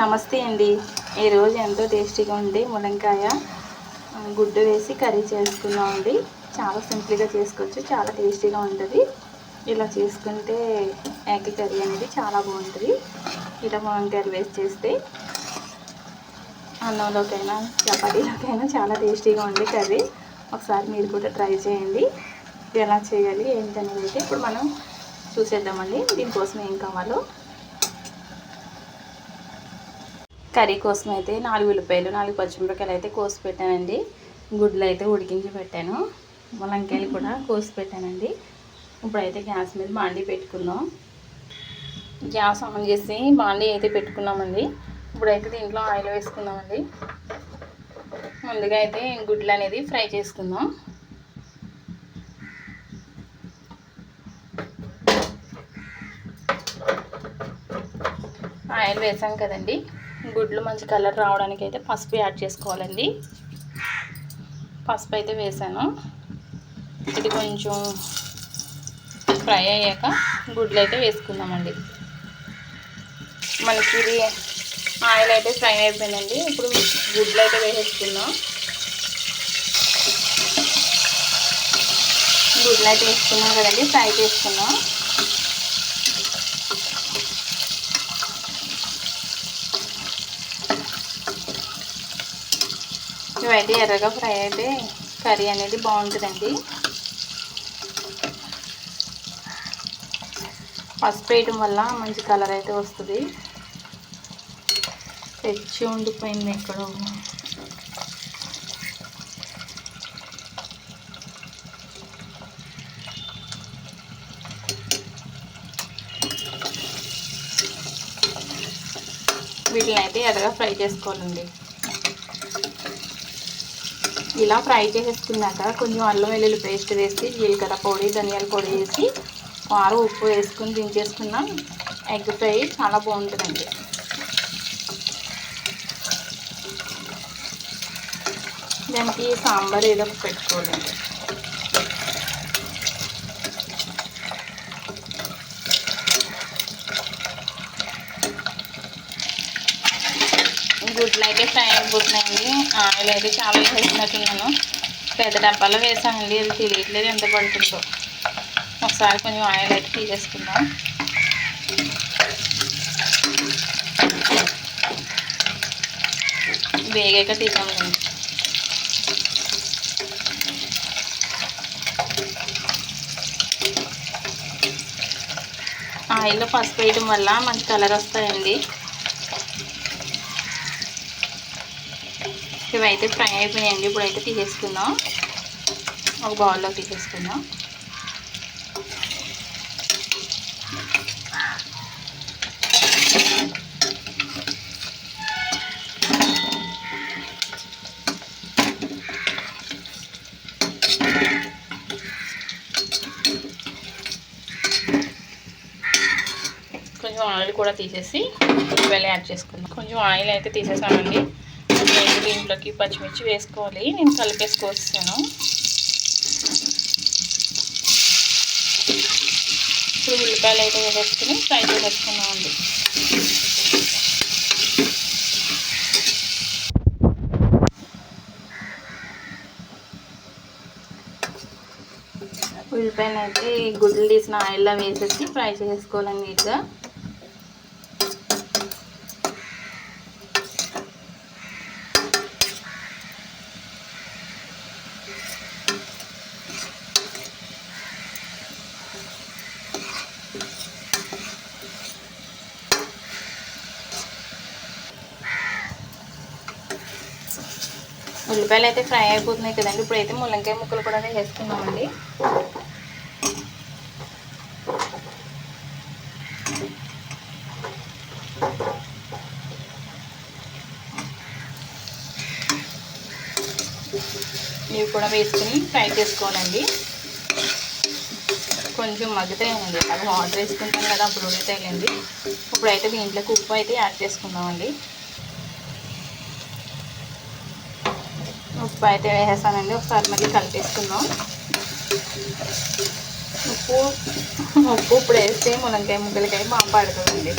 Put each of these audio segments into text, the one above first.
నమస్తే అండి. ఈరోజు ఎంతో టేస్టీగా ఉండే ములంకాయ గుడ్డు వేసి కర్రీ చేసుకున్నామండి చాలా సింపుల్గా చేసుకోవచ్చు చాలా టేస్టీగా ఉంటుంది. ఇలా చేసుకుంటే ఎగ్ కర్రీ అనేది చాలా బాగుంటుంది. ఇలా ములంకాయలు వేసి చేస్తే అన్నంలోకైనా చపాతీలోకైనా చాలా టేస్టీగా ఉంది కర్రీ. ఒకసారి మీరు కూడా ట్రై చేయండి. ఎలా చేయాలి ఏంటనేది అయితే ఇప్పుడు మనం చూసేద్దామండి. దీనికోసం ఏం కావాలో కర్రీ కోసం అయితే నాలుగు ఉల్లిపాయలు నాలుగు పచ్చిమిరపకాయలు అయితే కోసి పెట్టానండి. గుడ్లు అయితే ఉడికించి పెట్టాను. ములంకాయలు కూడా కోసి పెట్టానండి. ఇప్పుడైతే గ్యాస్ మీద బాండీ పెట్టుకుందాం. గ్యాస్ ఆన్ చేసి బాండీ అయితే పెట్టుకున్నామండి. ఇప్పుడైతే దీంట్లో ఆయిల్ వేసుకుందామండి. ముందుగా అయితే గుడ్లు అనేది ఫ్రై చేసుకుందాం. ఆయిల్ వేసాం కదండి. గుడ్లు మంచి కలర్ రావడానికి అయితే పసుపు యాడ్ చేసుకోవాలండి. పసుపు అయితే వేసాను. ఇది కొంచెం ఫ్రై అయ్యాక గుడ్లు అయితే వేసుకుందామండి. మనకి ఇది ఆయిల్ అయితే ఫ్రై అయిపోయిందండి. ఇప్పుడు గుడ్లు అయితే వేసేసుకుందాం. గుడ్లు అయితే వేసుకున్నాం కదండి ఫ్రై చేసుకున్నాం ఇవైతే ఎర్రగా ఫ్రై అయితే కర్రీ అనేది బాగుంటుందండి. పసుపు వేయటం వల్ల మంచి కలర్ అయితే వస్తుంది. తెచ్చి ఉండిపోయింది ఎక్కడో. వీటిని అయితే ఎర్రగా ఫ్రై చేసుకోవాలండి. ఇలా ఫ్రై చేసేసుకున్నాక కొంచెం అల్లం వెల్లుల్లి పేస్ట్ వేసి జీలకర్ర పొడి ధనియాల పొడి వేసి కారం ఉప్పు వేసుకుని దించేసుకున్నాం ఎగ్ ఫ్రై చాలా బాగుంటుందండి. దానికి సాంబార్ ఏదో పెట్టుకోవాలండి. ఆయిల్ అయితే ఫ్రై అయిపోతున్నాయండి ఆయిల్ అయితే చాలా వేసేసినట్టున్నాను పెద్ద డబ్బాలో వేసానండి. అది తెలియట్లేదు ఎంత పడుతుందో. ఒకసారి కొంచెం ఆయిల్ అయితే తీసేసుకుందాం. వేగాక తీసామండి ఆయిల్లో పసుపు వేయడం వల్ల మంచి కలర్ వస్తాయండి. ఇవైతే ఫ్రై అయిపోయాయండి. ఇప్పుడైతే తీసేసుకుందాం. ఒక బౌల్లో తీసేసుకుందాం. కొంచెం ఆయిల్ కూడా తీసేసి వెళ్ళి యాడ్ చేసుకుందాం. కొంచెం ఆయిల్ అయితే తీసేసామండి. నేను దీంట్లోకి పచ్చిమిర్చి వేసుకోవాలి. నేను కలిపేసుకొస్తాను. ఇప్పుడు ఉల్లిపాయలు అయితే వేసుకుని ఫ్రై చేసేసుకున్నామండి ఉల్లిపాయలు అయితే గుడ్లు తీసిన ఆయిల్లో వేసేసి ఫ్రై చేసుకోవాలండి నీట్గా ఉల్లిపాయలు అయితే ఫ్రై అయిపోతున్నాయి కదండి. ఇప్పుడైతే ముల్లంకాయ ముక్కలు కూడా వేసుకున్నామండి ఇవి కూడా వేసుకుని ఫ్రై చేసుకోవాలండి. కొంచెం మగ్గుతాయండి. అది వాటర్ వేసుకుంటాం కదా అప్పుడు ఉడితాయండి ఇప్పుడైతే దీంట్లోకి ఉప్పు అయితే యాడ్ చేసుకుందామండి. ఉప్పు అయితే వేసేసానండి. ఒకసారి మళ్ళీ కలిపేసుకుందాం. ఉప్పు ఉప్పు ఇప్పుడు వేస్తే మునక్కాయ ముగ్గులకాయ బాగా పడుతుందండి.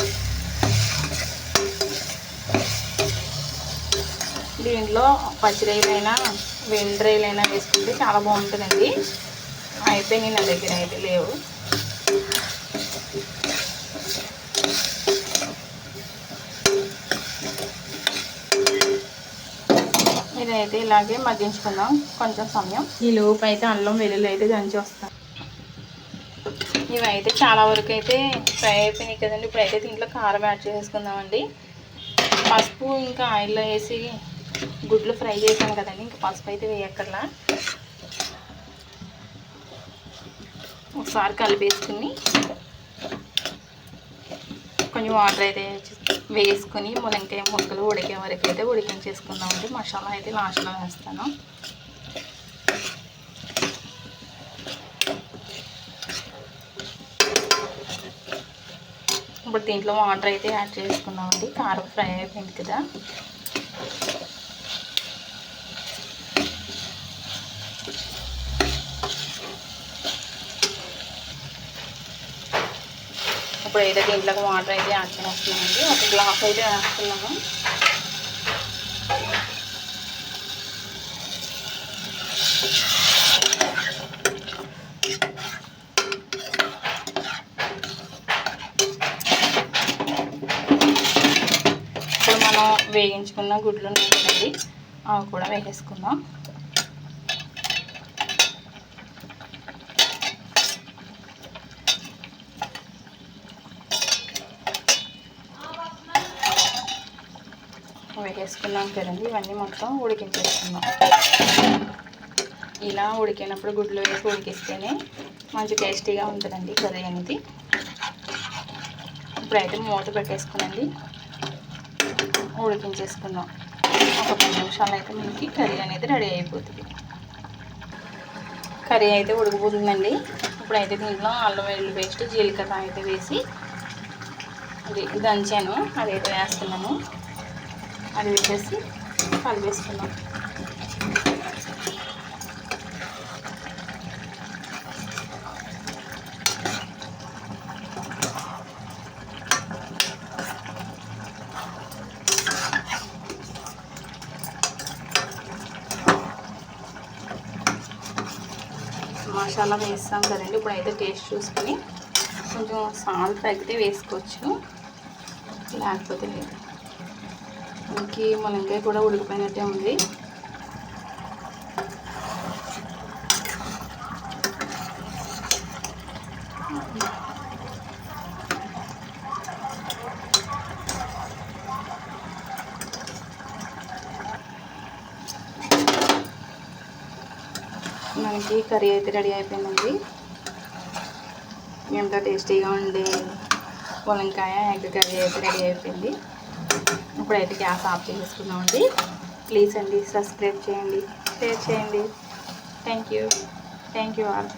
దీంట్లో పచ్చిరాయలైనా వెండ్రాయలైనా వేసుకుంటే చాలా బాగుంటుందండి. అయితే నేను నా దగ్గర అయితే లేవు. ఇదైతే ఇలాగే మగ్గించుకుందాం. కొంచెం సమయం. ఈ లోపు అయితే అల్లం వెల్లుల్లి అయితే దంచి వస్తాం. ఇవైతే చాలా వరకు అయితే ఫ్రై అయిపోయినాయి కదండి. ఇప్పుడైతే దీంట్లో కారం యాడ్ చేసుకుందామండి. పసుపు ఇంకా ఆయిల్లో వేసి గుడ్లు ఫ్రై చేశాను కదండి. ఇంకా పసుపు అయితే వేయక్కర్లా. ఒకసారి కలిపేసుకుని కొంచెం వాటర్ అయితే వేసుకుని ములంకాయ ముక్కలు ఉడికే వరకు అయితే ఉడికించేసుకుందామండి మసాలా అయితే లాస్ట్లో వేస్తాను. ఇప్పుడు దీంట్లో వాటర్ అయితే యాడ్ చేసుకుందామండి కారం ఫ్రై అయిపోయింది కదా. ఇప్పుడు అయితే దీంట్లోకి వాటర్ అయితే యాడ్ చేస్తున్నామండి ఒక గ్లాస్ అయితే వేస్తున్నాము ఇప్పుడు మనం వేయించుకున్న గుడ్లు ఉన్నాయి అవి కూడా వేసేసుకుందాం. వేసుకున్నాం కదండి ఇవన్నీ మొత్తం ఉడికించేసుకుందాం ఇలా ఉడికినప్పుడు గుడ్లు వేసి ఉడికిస్తేనే మంచి టేస్టీగా ఉంటుందండి కర్రీ అనేది. ఇప్పుడైతే మూత పెట్టేసుకునండి. ఉడికించేసుకుందాం ఒక పది నిమిషాలు అయితే మనకి కర్రీ అనేది రెడీ అయిపోతుంది. కర్రీ అయితే ఉడికిపోతుందండి. ఇప్పుడైతే దీంట్లో అల్లం వెల్లుల్లి పేస్ట్ జీలకర్ర అయితే వేసి అది దంచాను. అదైతే వేస్తున్నాను. అది వేసేసి కలిపేసుకున్నాం మసాలా వేస్తాం కదండి ఇప్పుడు అయితే టేస్ట్ చూసుకొని కొంచెం సాల్ట్ తగ్గితే వేసుకోవచ్చు. లేకపోతే లేదు. మనకి మునక్కాయ కూడా ఉడికిపోయినట్టే ఉంది. మనకి కర్రీ అయితే రెడీ అయిపోయిందండి. ఎంత టేస్టీగా ఉండే పొలంకాయ ఎగ్ కర్రీ అయితే రెడీ అయిపోయింది. ఇప్పుడైతే గ్యాస్ ఆఫ్ చేసేసుకున్నామండి ప్లీజ్ అండి సబ్స్క్రైబ్ చేయండి షేర్ చేయండి. Thank you. Thank you all.